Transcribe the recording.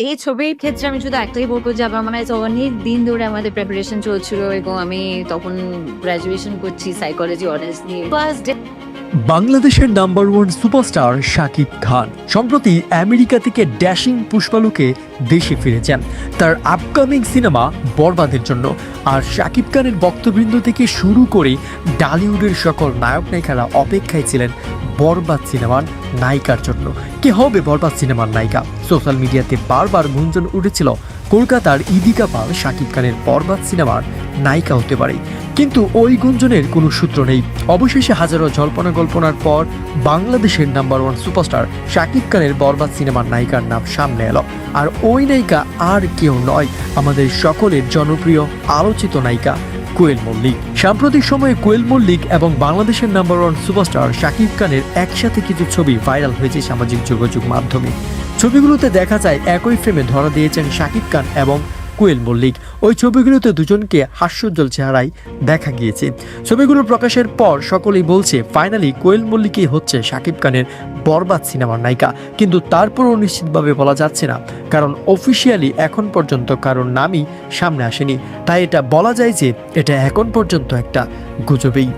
এই ছবির ক্ষেত্রে আমি শুধু একটাই বলব যে আমার মানে অনেক দিন ধরে আমাদের প্রিপারেশন চলছিল এবং আমি তখন গ্রাজুয়েশন করছি সাইকোলজি অনার্স নিয়ে। ফার্স্ট বাংলাদেশের number one superstar Shakib Khan. সম্প্রতি আমেরিকা থেকে ড্যাশিং পুষ্পালুকে দেশে ফিরেছেন। তার আপকামিং সিনেমা বরবাদের জন্য। আর শাকিব খানের বক্তবৃন্দ থেকে শুরু করে ডালিউডের সকল নায়ক নায়িকারা অপেক্ষায় ছিলেন বরবাদ সিনেমার নায়িকার জন্য। কে হবে বরবাদ সিনেমার নায়িকা? সোশ্যাল মিডিয়াতে বারবার গুঞ্জন উঠেছিল। কলকাতার ইদিকা পাল শাকিব খানের বরবাদ সিনেমার নায়িকা হতে পারে। কিন্তু ওই গুঞ্জনের কোনো সূত্র নেই। অবশেষে হাজারো জল্পনা কল্পনার পর বাংলাদেশের নাম্বার ওয়ান সুপারস্টার শাকিব খানের বরবাদ সিনেমার নায়িকার নাম সামনে এলো। আর ওই নায়িকা আর কেউ নয়, আমাদের সকলের জনপ্রিয় আলোচিত নায়িকা কোয়েল মল্লিক। সাম্প্রতিক সময়ে কোয়েল মল্লিক এবং বাংলাদেশের নাম্বার ওয়ান সুপারস্টার শাকিব খানের একসাথে কিছু ছবি ভাইরাল হয়েছে সামাজিক যোগাযোগ মাধ্যমে। ছবিগুলোতে দেখা যায়, একই ফ্রেমে ধরা দিয়েছেন শাকিব খান এবং কোয়েল মল্লিক। ওই ছবিগুলোতে দুজনকে হাস্যোজ্জ্বল চেহারায় দেখা গিয়েছে। ছবিগুলো প্রকাশের পর সকলেই বলছে, ফাইনালি কোয়েল মল্লিকই হচ্ছে শাকিব খানের বরবাদ সিনেমার নায়িকা। কিন্তু তারপরও নিশ্চিতভাবে বলা যাচ্ছে না, কারণ অফিসিয়ালি এখন পর্যন্ত কারোর নামই সামনে আসেনি। তাই এটা বলা যায় যে, এটা এখন পর্যন্ত একটা গুজবেই।